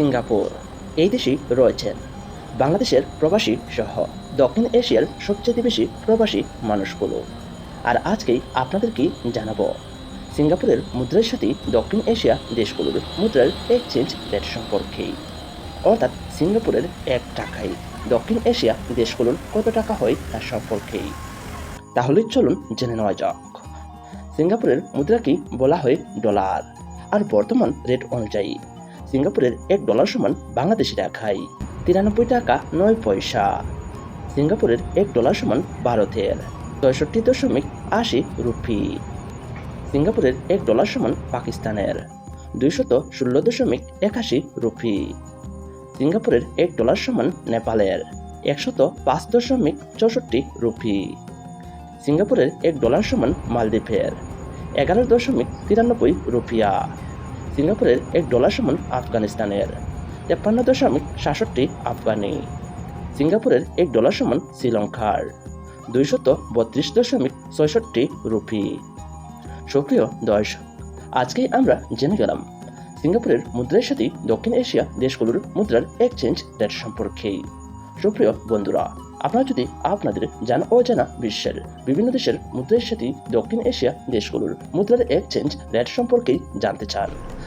Singapore. এই দেশেই রয়েছেন বাংলাদেশের প্রবাসী সহ দক্ষিণ এশিয়ার সবচেয়ে বেশি প্রবাসী মানুষগুলো। আর আজকেই আপনাদেরকে জানাব? সিঙ্গাপুরের মুদ্রার সাথে দক্ষিণ এশিয়া দেশগুলোর মুদ্রার এক্সচেঞ্জ রেট সম্পর্কে। অর্থাৎ সিঙ্গাপুরের এক টাকায় দক্ষিণ এশিয়া দেশগুলোর কত টাকা হয় তার সম্পর্কেই তাহলে চলুন জেনে নেওয়া যাক। সিঙ্গাপুরের মুদ্রাকে বলা হয় ডলার? আর বর্তমান রেট অনুযায়ী। সিঙ্গাপুরের এক ডলার সমান বাংলাদেশি টাকায়। তিরানব্বই টাকা নয় পয়সা। সিঙ্গাপুরের এক ডলার সমান ভারতের ছয়ষট্টি দশমিক আশি রুপি। সিঙ্গাপুরের এক ডলার সমান পাকিস্তানের দুইশত ষোলো দশমিক একাশি রুপি। সিঙ্গাপুরের এক ডলার সমান নেপালের একশত পাঁচ দশমিক চৌষট্টি রুপি। সিঙ্গাপুরের এক ডলার সমান মালদ্বীপের এগারো দশমিক তিরানব্বই রুপিয়া। সিঙ্গাপুরের এক ডলার সমান আফগানিস্তানের। তেপ্পান্ন দশমিক সাতষট্টি আফগানি। সিঙ্গাপুরের এক ডলার সমান শ্রীলঙ্কার। দুইশত বত্রিশ দশমিক ছয়ষট্টি রুপি। সুপ্রিয় দর্শক, আজকেই আমরা জেনে গেলাম, সিঙ্গাপুরের মুদ্রার সাথে দক্ষিণ এশিয়া দেশগুলোর মুদ্রার এক্সচেঞ্জ রেট সম্পর্কে। সুপ্রিয় বন্ধুরা, আপনারা যদি আপনাদের জানা অজানা বিশ্বের বিভিন্ন দেশের মুদ্রার সাথে দক্ষিণ এশিয়া দেশগুলোর মুদ্রার এক্সচেঞ্জ রেট সম্পর্কে জানতে চান